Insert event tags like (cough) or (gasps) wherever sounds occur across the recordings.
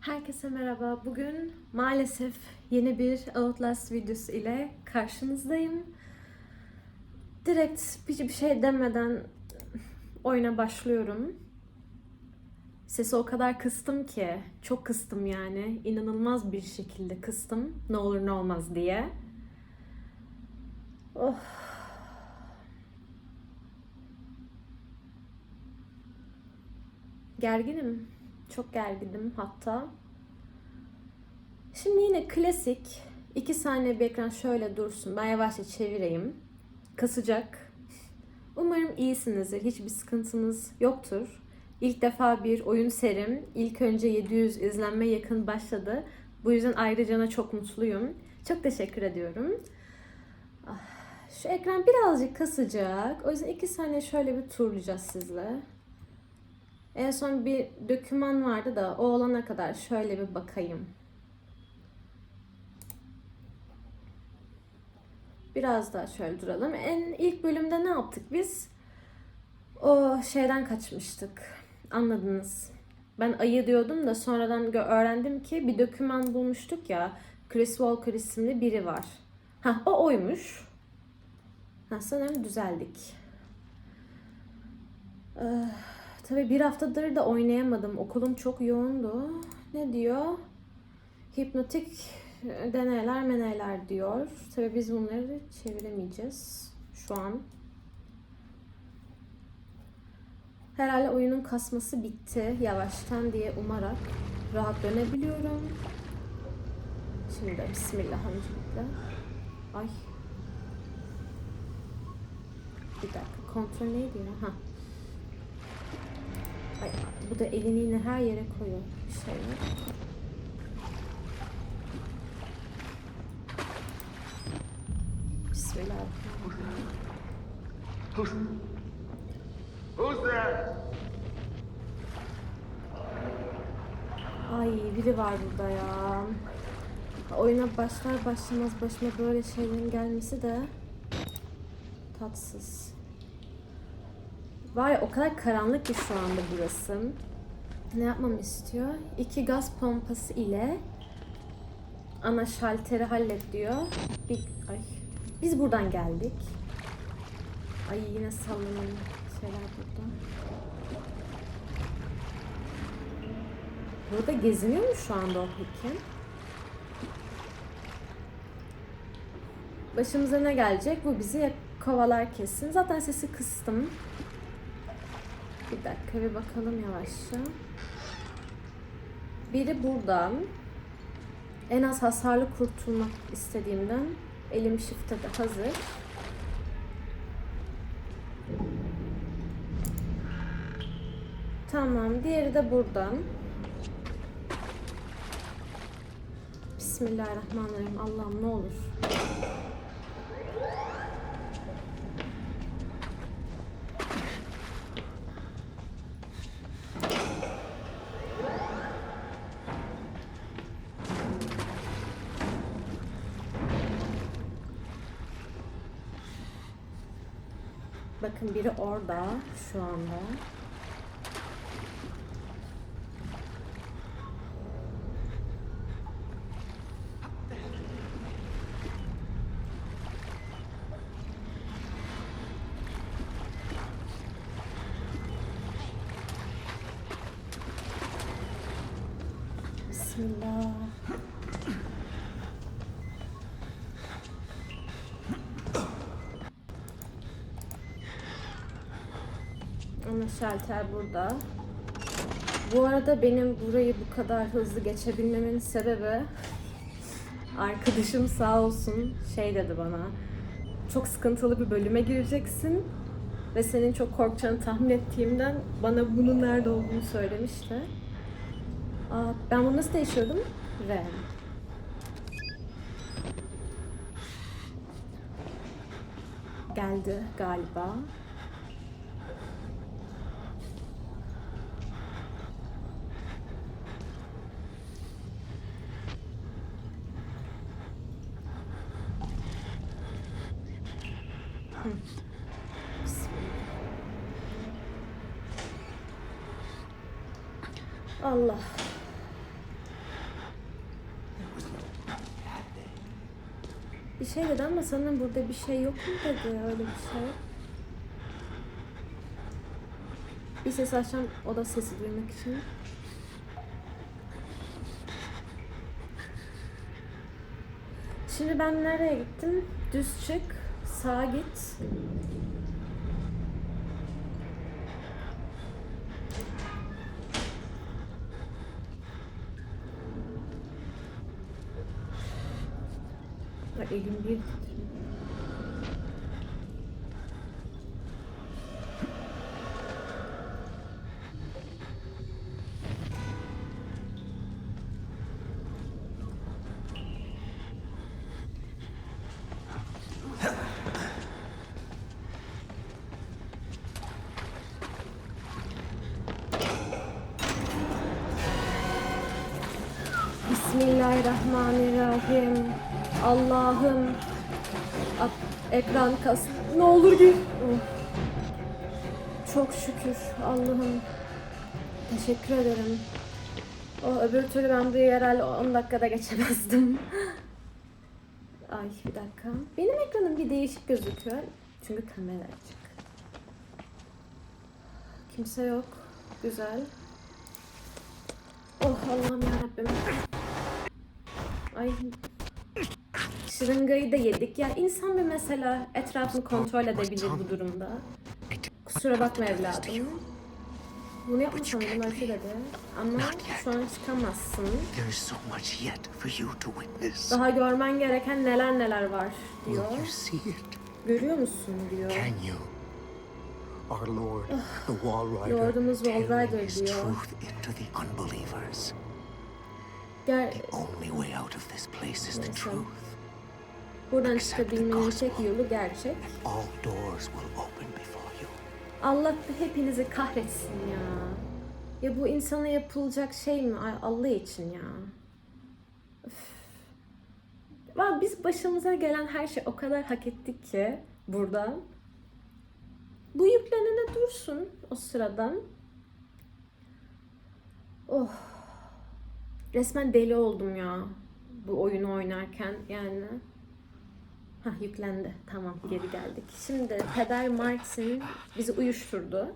Herkese merhaba. Bugün maalesef yeni bir Outlast videosu ile karşınızdayım. Direkt hiçbir şey demeden oyuna başlıyorum. Sesi o kadar kıstım ki, çok kıstım yani. İnanılmaz bir şekilde kıstım. Ne olur ne olmaz diye. Oh. Gerginim. Çok gerginim hatta. Şimdi yine klasik. 2 saniye bir ekran şöyle dursun. Ben yavaşça çevireyim. Kasacak. Umarım iyisinizdir. Hiçbir sıkıntınız yoktur. İlk defa bir oyun serim. İlk önce 700 izlenme yakın başladı. Bu yüzden ayrıca çok mutluyum. Çok teşekkür ediyorum. Ah, Şu ekran birazcık kasacak. O yüzden 2 saniye şöyle bir turlayacağız sizle. En son bir döküman vardı da o olana kadar şöyle bir bakayım. Biraz daha şöyle duralım. En ilk bölümde ne yaptık biz? O şeyden kaçmıştık. Anladınız. Ben ayı diyordum da sonradan öğrendim ki bir döküman bulmuştuk ya. Chris Walker isimli biri var. Ha o oymuş. Ha sanırım düzeldik. Ee, tabii bir haftadır da oynayamadım. Okulum çok yoğundu. Ne diyor? Hipnotik deneyler meneyler diyor. Tabii biz bunları çeviremeyeceğiz şu an. Herhalde oyunun kasması bitti yavaştan diye umarak rahat dönebiliyorum. Şimdi bismillah öncelikle. Ay. Bir dakika kontrol neydi ya? Ha. Ay, bu da elini yine her yere koyuyor şeyler. Bismillahirrahmanirrahim. Who's, who's there? Ay biri var burada ya. Oyuna başlar başlamaz başıma böyle şeylerin gelmesi de tatsız. Var ya o kadar karanlık ki şu anda burası. Ne yapmamı istiyor? İki gaz pompası ile ana şalteri hallet diyor. Bir, ay. Biz buradan geldik. Ay yine sallanan şeyler burada. Burada geziniyor mu şu anda o peki? Başımıza ne gelecek? Bu bizi kovalar kesin. Zaten sesi kıstım. Bir dakika bir bakalım yavaşça. Biri buradan. En az hasarlı kurtulmak istediğimden elim shift'e de hazır. Tamam, diğeri de buradan. Bismillahirrahmanirrahim. Allah'ım ne olur. Bakın biri orada şu anda. Bismillah. Ana şalter burada. Bu arada benim burayı bu kadar hızlı geçebilmemin sebebi arkadaşım sağ olsun şey dedi bana. Çok sıkıntılı bir bölüme gireceksin ve senin çok korkacağını tahmin ettiğimden bana bunun nerede olduğunu söylemişti. Aa, ben bunu nasıl değişiyordum? R. Geldi galiba. Allah. Bir sanırım burada bir şey yok mu dedi öyle bir şey. Bir ses açacağım o da sesi duymak için. Şimdi ben nereye gittim? Düz çık, sağa git. Ay, elim bir ekran kas. Ne olur gir. Çok şükür Allah'ım. Teşekkür ederim. O öbür türlü ben burayı herhalde 10 dakikada geçemezdim. (laughs) Ay bir dakika. Benim ekranım bir değişik gözüküyor. Çünkü kamera açık. Kimse yok. Güzel. Oh Allah'ım yarabbim. Ay. Şırıngayı da yedik. Ya insan bir mesela etrafını kontrol edebilir bu durumda. Kusura bakma evladım. Bunu yapmasam bunu öyle dedi. Ama şu an çıkamazsın. Daha görmen gereken neler neler var diyor. Görüyor musun diyor. Can you? Our Lord, the Wall Rider, Lordumuz Wall Rider diyor. Gel The only way out of this place is the truth. Buradan çıkabilmenin tek yolu gerçek. Allah hepinizi kahretsin ya. Ya bu insana yapılacak şey mi? Ay Allah için ya. Valla biz başımıza gelen her şey o kadar hak ettik ki buradan. Bu yüklenene dursun o sıradan. Oh. Resmen deli oldum ya. Bu oyunu oynarken yani. Ha yüklendi. Tamam geri geldik. Şimdi Peder Martin bizi uyuşturdu.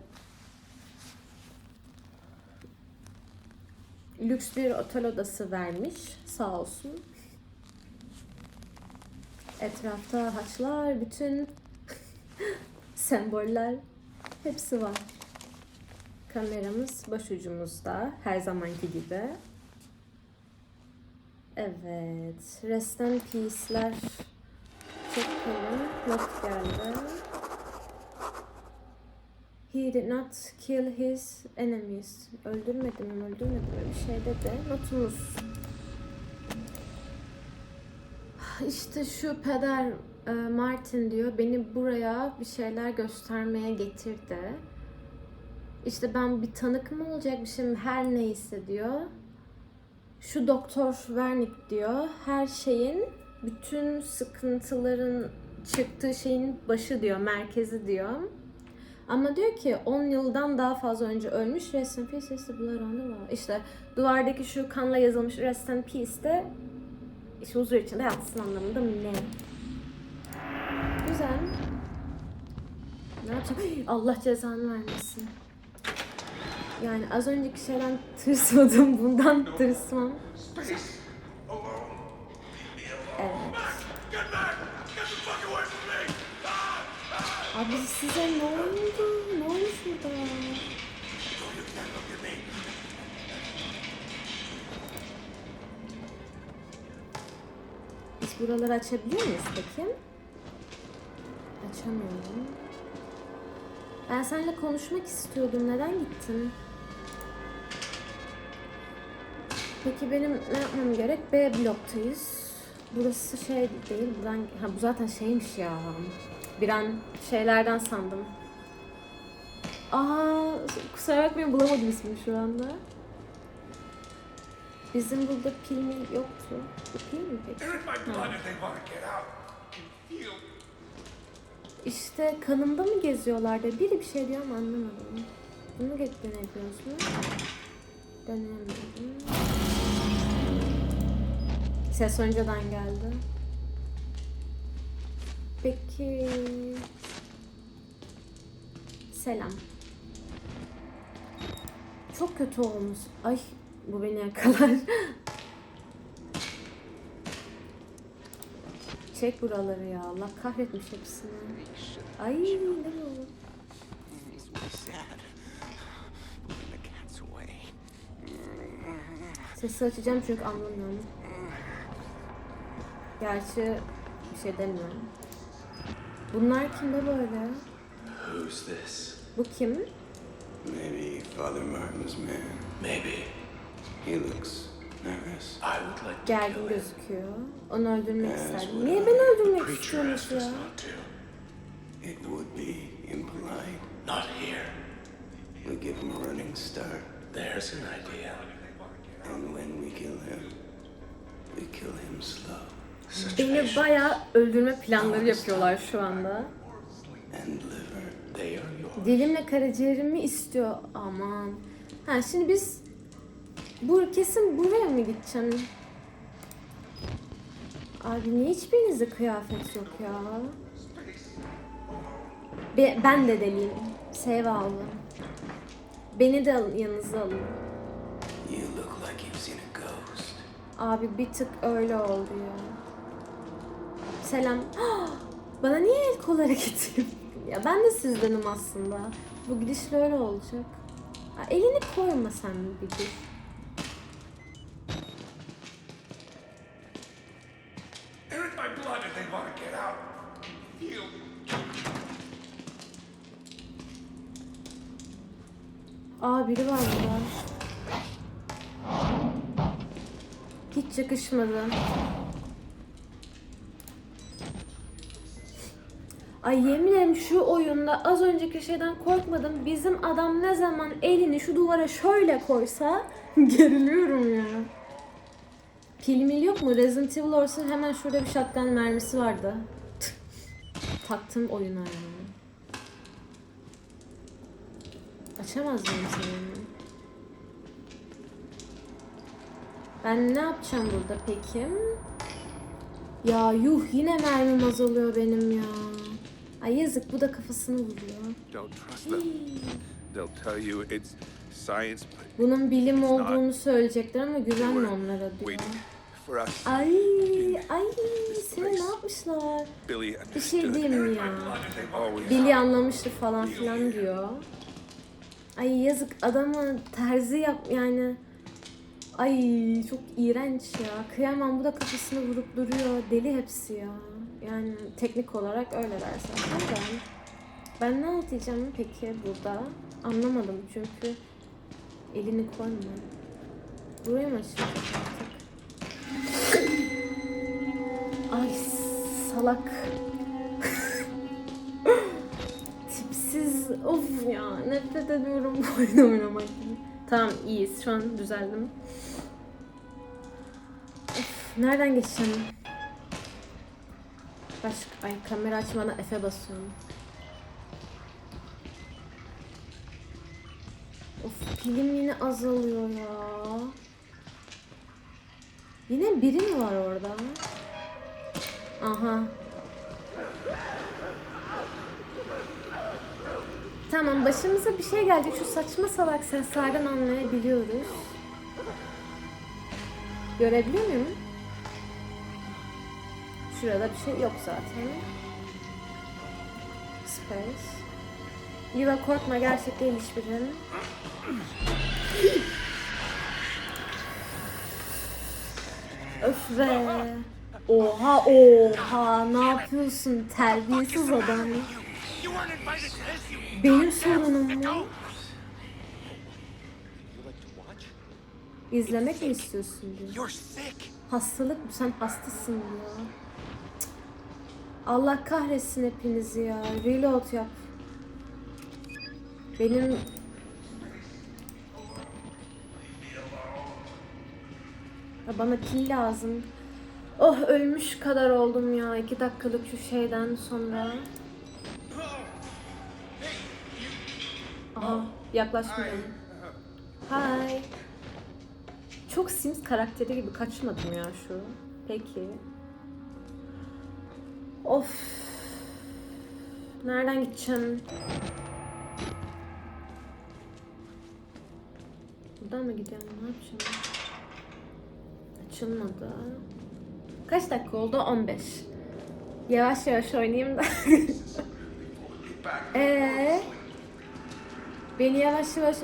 Lüks bir otel odası vermiş. Sağ olsun. Etrafta haçlar, bütün (laughs) semboller hepsi var. Kameramız başucumuzda her zamanki gibi. Evet. Rest in peace'ler Not geldi. He did not kill his enemies. Öldürmedim mi, öldürmedim mi bir şey dedi. Notumuz. İşte şu peder e, Martin diyor beni buraya bir şeyler göstermeye getirdi. İşte ben bir tanık mı olacakmışım her neyse diyor. Şu doktor Wernick diyor her şeyin bütün sıkıntıların çıktığı şeyin başı diyor, merkezi diyor. Ama diyor ki 10 yıldan daha fazla önce ölmüş Rest in Peace is the blood on the wall. İşte duvardaki şu kanla yazılmış Rest in Peace de işte huzur içinde yatsın anlamında mı ne? Güzel. Ne yapacağım? Allah cezanı vermesin. Yani az önceki şeyden tırsmadım, bundan tırsmam. Abi size ne oldu? Ne olmuş burada? Biz buraları açabiliyor muyuz peki? Açamıyorum. Ben seninle konuşmak istiyordum. Neden gittin? Peki benim ne yapmam gerek? B bloktayız. Burası şey değil. Buradan... Ha bu zaten şeymiş ya. Bir an şeylerden sandım. Aa, kusura bakmayın bulamadım ismini şu anda. Bizim burada pil mi yoktu? Pil mi peki? İşte kanımda mı geziyorlardı? Biri bir şey diyor ama anlamadım. Bunu deneyebiliyoruz mu? Deneyemedim. Ses önceden geldi. Peki. Selam. Çok kötü olmuş. Ay bu beni yakalar. (laughs) Çek buraları ya. Allah kahretmiş hepsini. Ay ne away. Sesi açacağım çünkü anlamıyorum. Gerçi bir şey demiyorum. Bunlar kimde böyle? Who's this? Bu kim? Maybe Father Martin's man. Maybe. He looks nervous. I would like to Gergin kill him. gözüküyor. Onu öldürmek bu Niye beni öldürmek istiyormuş ya? It would be impolite. Not here. We give him a running start, There's an idea. and when we kill him, we kill him slow Beni bayağı öldürme planları yapıyorlar şu anda. Dilimle karaciğerimi istiyor. Aman. Ha şimdi biz bu kesin buraya mı gideceğim? Abi niye hiçbirinizde kıyafet yok ya? Be- ben de deliyim. Save aldım. Beni de alın, yanınıza alın. Abi bir tık öyle oldu ya. Selam. (gasps) Bana niye el kol hareketi? Ya ben de sizdenim aslında. Bu gidişle öyle olacak. Ha, elini koyma sen bir dur. Aa biri var burada. Hiç yakışmadı. Ay yemin ederim şu oyunda az önceki şeyden korkmadım. Bizim adam ne zaman elini şu duvara şöyle koysa (laughs) geriliyorum ya. Pil mil yok mu? Resident Evil olsa hemen şurada bir shotgun mermisi vardı. Taktım oyuna yani. Açamaz mıyım seni? Ben ne yapacağım burada peki? Ya yuh yine mermim azalıyor benim ya. Ay yazık bu da kafasını vuruyor. Bunun bilim olduğunu söyleyecekler ama güvenme onlara diyor. Ay ay seni ne yapmışlar? Bir şey diyeyim mi ya? Billy anlamıştı falan filan diyor. Ay yazık adamı terzi yap yani. Ay çok iğrenç ya. Kıyamam bu da kafasını vurup duruyor. Deli hepsi ya. Yani teknik olarak öyle dersen. Ben, ben ne yapacağım peki burada? Anlamadım çünkü elini koyma. Buraya mı açacak artık? Ay salak. (laughs) Tipsiz. Of ya nefret ediyorum bu oyunu oynamaktan. Tamam iyiyiz şu an düzeldim. Of, nereden geçeceğim? Başka, ay kamera açmadan F'e basıyorum. Of pilim yine azalıyor ya. Yine biri mi var orada? Aha. Tamam başımıza bir şey gelecek. Şu saçma salak seslerden anlayabiliyoruz. Görebiliyor muyum? Şurada bir şey yok zaten. Space. Yuva korkma gerçek değil hiçbiri. Öf be. Oha oha ne yapıyorsun terbiyesiz adam. Benim sorunum mu? İzlemek mi istiyorsun diyor. Hastalık bu sen hastasın ya. Allah kahretsin hepinizi ya. Reload yap. Benim Ya bana pil lazım. Oh ölmüş kadar oldum ya. iki dakikalık şu şeyden sonra. Aha yaklaşmıyorum. Hi. Çok Sims karakteri gibi kaçmadım ya şu. Peki. Of. Nereden gideceğim? Buradan mı gidiyorum? Ne yapacağım? Açılmadı. Kaç dakika oldu? 15. Yavaş yavaş oynayayım da. Eee? (laughs) Beni yavaş yavaş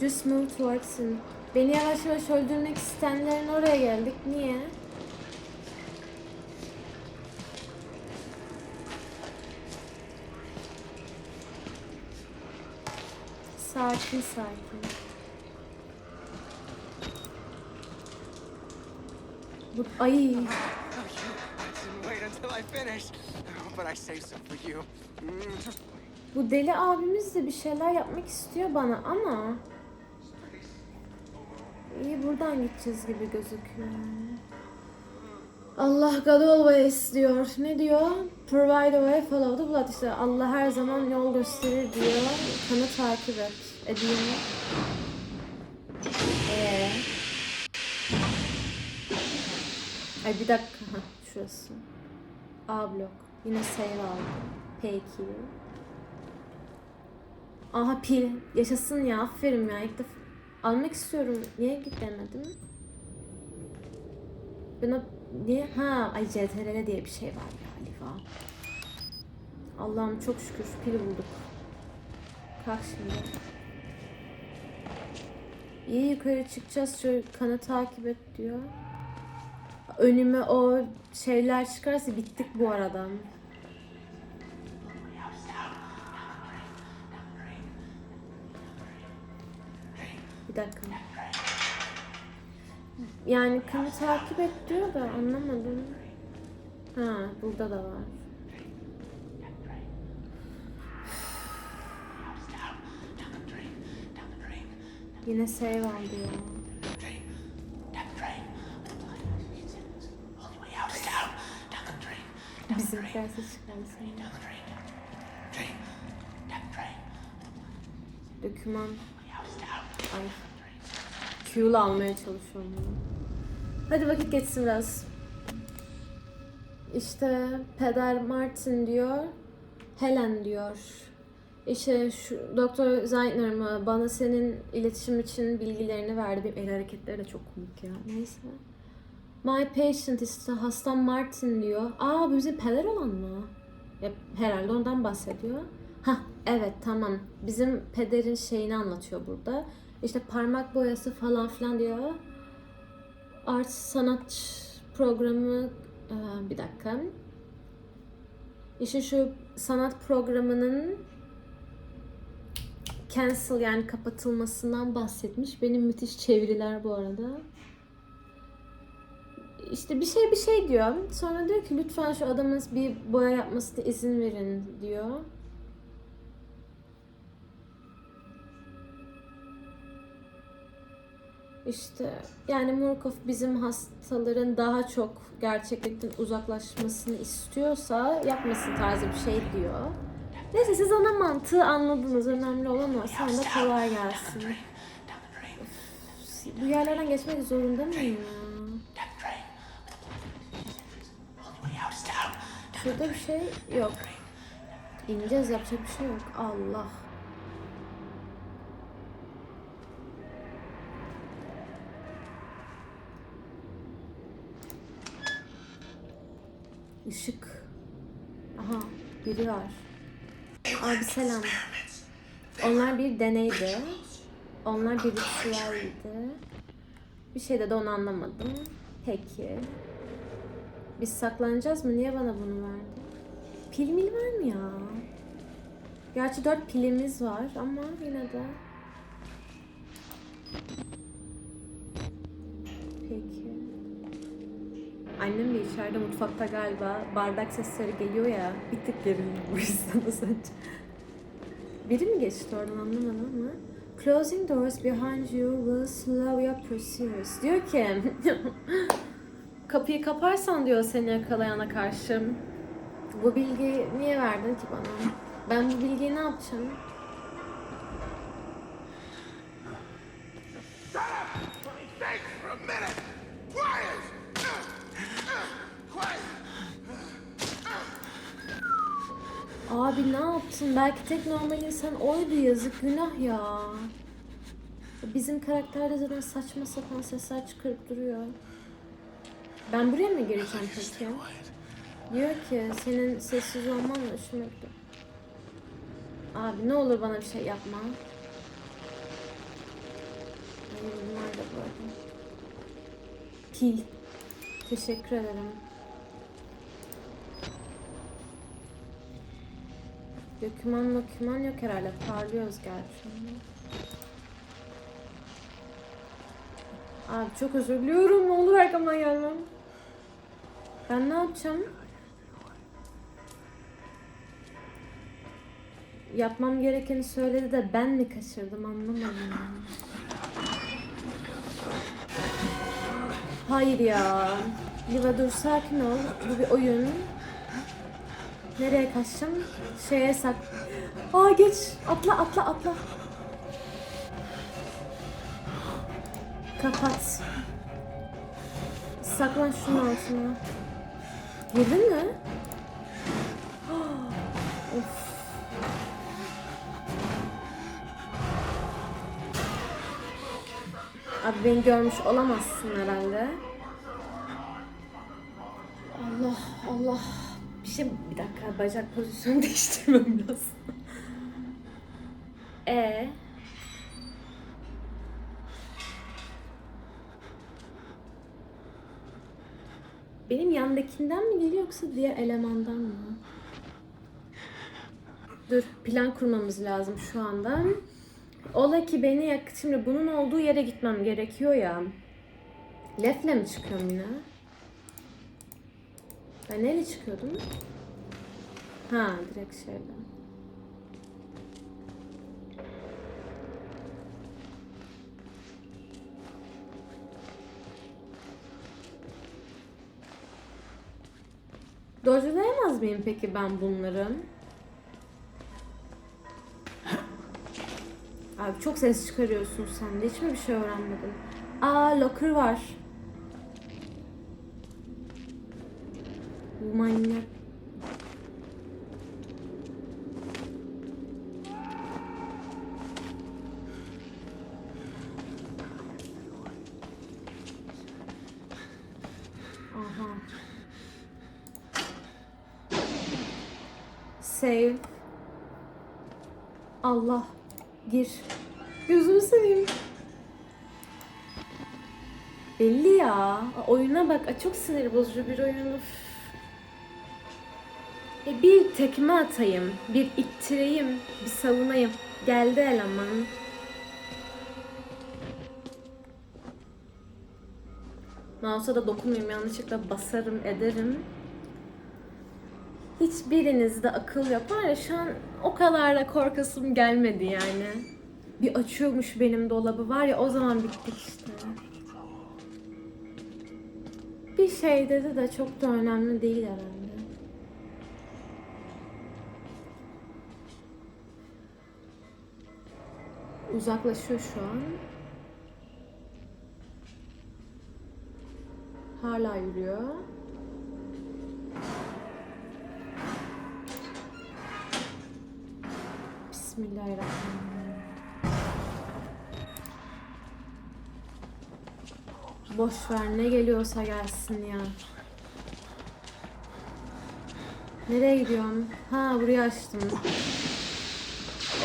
just move towards him. Beni yavaş yavaş öldürmek isteyenlerin oraya geldik. Niye? Sakin sakin. Bu ay Oh, you didn't wait until I finished. Oh, but I saved some for you. Mm, just bu deli abimiz de bir şeyler yapmak istiyor bana ama iyi buradan gideceğiz gibi gözüküyor. Allah God always diyor. Ne diyor? Provide a way, follow the blood. İşte Allah her zaman yol gösterir diyor. Kanı takip et. Edeyim. Ee. Ay bir dakika. Hah, şurası. A blok. Yine save aldım. Peki. Aha pil. Yaşasın ya. Aferin ya. İlk defa almak istiyorum. Niye gidemedim? Ben o niye? Ha, ay CTRL diye bir şey var galiba. Allah'ım çok şükür pil bulduk. Kalk şimdi. İyi yukarı çıkacağız. Şöyle kanı takip et diyor. Önüme o şeyler çıkarsa bittik bu arada. Bir dakika. Yani kanı takip et diyor da anlamadım. Ha burada da var. Yine save al diyor. Bizim derse çıkarsın. Doküman. Ay. Q'la almaya çalışıyorum. Hadi vakit geçsin biraz. İşte Peder Martin diyor. Helen diyor. İşte şu Doktor Zeitner bana senin iletişim için bilgilerini verdi. Benim el hareketleri de çok komik ya. Neyse. My patient işte hastam Martin diyor. Aa bu bizim peder olan mı? Ya, herhalde ondan bahsediyor. Ha evet tamam. Bizim pederin şeyini anlatıyor burada. İşte parmak boyası falan filan diyor. Art sanat programı Aa, bir dakika. İşte şu sanat programının cancel yani kapatılmasından bahsetmiş. Benim müthiş çeviriler bu arada. İşte bir şey bir şey diyor. Sonra diyor ki lütfen şu adamın bir boya yapmasına izin verin diyor. İşte yani Murkoff bizim hastaların daha çok gerçeklikten uzaklaşmasını istiyorsa yapmasın tarzı bir şey diyor. Neyse siz ana mantığı anladınız. Önemli olan o. Sana da kolay gelsin. Bu yerlerden geçmek zorunda mıyım ya? Şurada bir şey yok. İneceğiz yapacak bir şey yok. Allah. Işık. Aha var. Abi selam. Onlar bir deneydi. Onlar bir ritüeldi. Bir şey de onu anlamadım. Peki. Biz saklanacağız mı? Niye bana bunu verdi? Pil mil var mı ya? Gerçi dört pilimiz var ama yine de. Peki. Annem de içeride mutfakta galiba bardak sesleri geliyor ya. Bir tık gerildim bu yüzden. (laughs) Biri mi geçti oradan anlamadım ama. Closing doors behind you will slow your pursuers. Diyor ki (laughs) kapıyı kaparsan diyor seni yakalayana karşı. Bu bilgiyi niye verdin ki bana? Ben bu bilgiyi ne yapacağım? Ne yaptın? Belki tek normal insan oydu yazık günah ya. Bizim karakter de zaten saçma sapan sesler çıkarıp duruyor. Ben buraya mı gireceğim peki? Diyor ki senin sessiz olmanla hoşuma gidiyor. Abi ne olur bana bir şey yapma. Hayır bunlar da böyle. Pil. Teşekkür ederim. Döküman doküman yok herhalde. Parlıyoruz gerçi. Abi çok özür diliyorum. Ne olur arkamdan gelmem. Ben ne yapacağım? Yapmam gerekeni söyledi de ben mi kaçırdım anlamadım. Hayır ya. Liva dur sakin ol. Bu bir oyun. Nereye kaçacağım? Şeye sak... Aa geç. Atla atla atla. Kapat. Saklan şunun altına. Girdin mi? (gasps) of. Abi beni görmüş olamazsın herhalde. Allah Allah. Bir dakika bacak pozisyonu (laughs) değiştirmem lazım. E Benim yandakinden mi geliyor yoksa diğer elemandan mı? Dur plan kurmamız lazım şu anda. Ola ki beni yak... Şimdi bunun olduğu yere gitmem gerekiyor ya. Lefle mi çıkıyorum yine? Ben neyle çıkıyordum? Ha direkt şeyle. Dodge'layamaz mıyım peki ben bunları? Abi çok ses çıkarıyorsun sen de. Hiç mi bir şey öğrenmedin? Aa locker var. Bu manyak. Aha. Save. Allah. Gir. Gözümü seveyim. Belli ya. Oyuna bak. Çok sinir bozucu bir oyun. Üf. E bir tekme atayım. Bir ittireyim. Bir savunayım. Geldi eleman. Mouse'a da dokunmayayım. Yanlışlıkla basarım ederim. Hiçbirinizde akıl yok. Var ya şu an o kadar da korkasım gelmedi yani. Bir açıyormuş benim dolabı var ya o zaman bittik işte. Bir şey dedi de çok da önemli değil herhalde. Uzaklaşıyor şu an. Hala yürüyor. Bismillahirrahmanirrahim. Boş ver ne geliyorsa gelsin ya. Nereye gidiyorum? Ha burayı açtım.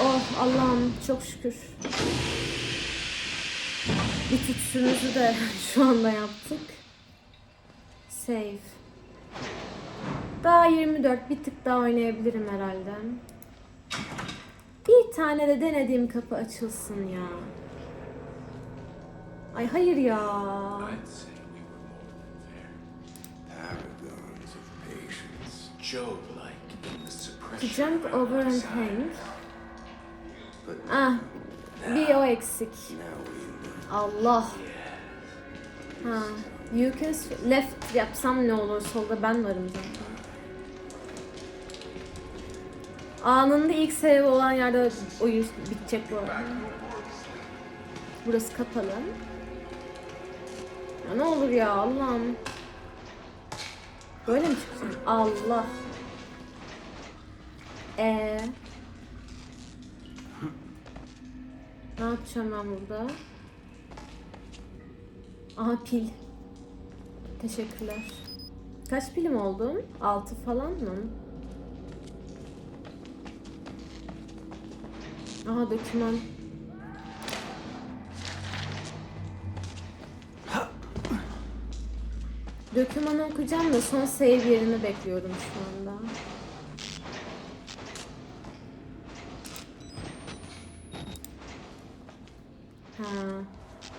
Oh Allah'ım çok şükür. Bir tütsümüzü de (laughs) şu anda yaptık. Save. Daha 24 bir tık daha oynayabilirim herhalde. Bir tane de denediğim kapı açılsın ya. Ay hayır ya. To jump over and hang. Ah bir o eksik. Allah. Ha. You can left yapsam ne olur solda ben varım zaten. Anında ilk sebebi olan yerde oyun bitecek bu arada. Burası kapalı. Ya ne olur ya Allah'ım. Böyle mi çıkacağım? Allah. Ee, ne yapacağım ben burada? Aha pil. Teşekkürler. Kaç pilim oldu? 6 falan mı? Aha doküman. Dokümanı okuyacağım da son save yerini bekliyorum şu anda. Ha,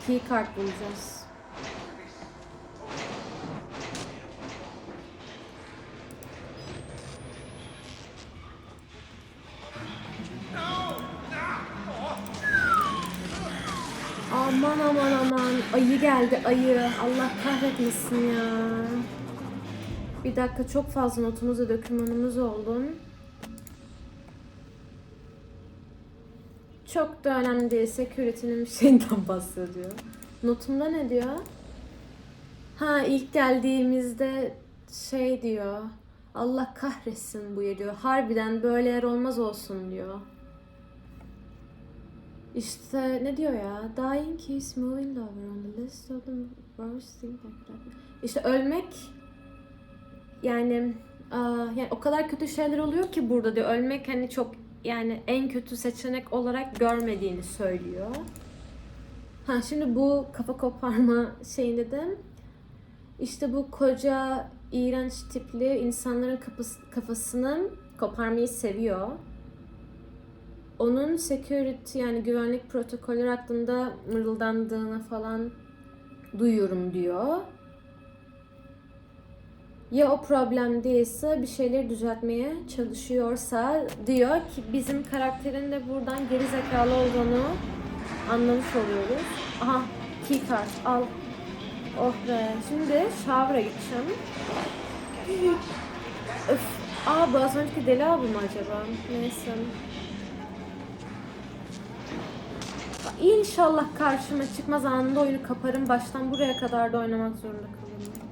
key card bulacağız. Geldi ayı. Allah kahretmesin ya. Bir dakika çok fazla notumuz ve dokümanımız oldu. Çok da önemli değil. Security'nin bir şeyinden (laughs) bahsediyor. Notumda ne diyor? Ha ilk geldiğimizde şey diyor. Allah kahretsin bu yer diyor. Harbiden böyle yer olmaz olsun diyor. İşte ne diyor ya? Dying keeps moving over on the list of the worst things that. İşte ölmek yani yani o kadar kötü şeyler oluyor ki burada diyor. Ölmek hani çok yani en kötü seçenek olarak görmediğini söylüyor. Ha şimdi bu kafa koparma şeyinde de işte bu koca iğrenç tipli insanların kafası- kafasını koparmayı seviyor. Onun security yani güvenlik protokolleri hakkında mırıldandığını falan duyuyorum diyor. Ya o problem değilse bir şeyleri düzeltmeye çalışıyorsa diyor ki bizim karakterin de buradan geri zekalı olduğunu anlamış oluyoruz. Aha keycard al. Oh be. Şimdi shower'a gideceğim. Öf. Aa bu az önceki deli abi mi acaba? Neyse. İnşallah karşıma çıkmaz anında oyunu kaparım. Baştan buraya kadar da oynamak zorunda kalırım.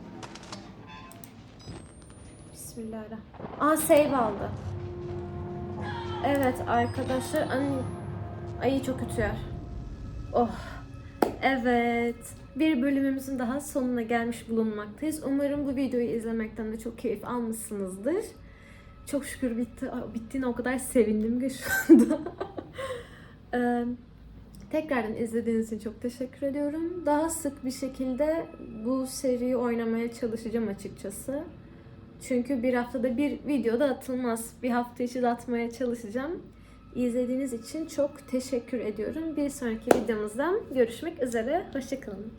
Bismillahirrahmanirrahim. Aa save aldı. Evet arkadaşlar. Ay, ayı çok kötü yer. Oh. Evet. Bir bölümümüzün daha sonuna gelmiş bulunmaktayız. Umarım bu videoyu izlemekten de çok keyif almışsınızdır. Çok şükür bitti. Bittiğine o kadar sevindim ki şu anda. (laughs) Tekrardan izlediğiniz için çok teşekkür ediyorum. Daha sık bir şekilde bu seriyi oynamaya çalışacağım açıkçası. Çünkü bir haftada bir video da atılmaz. Bir hafta içi de atmaya çalışacağım. İzlediğiniz için çok teşekkür ediyorum. Bir sonraki videomuzda görüşmek üzere. Hoşçakalın.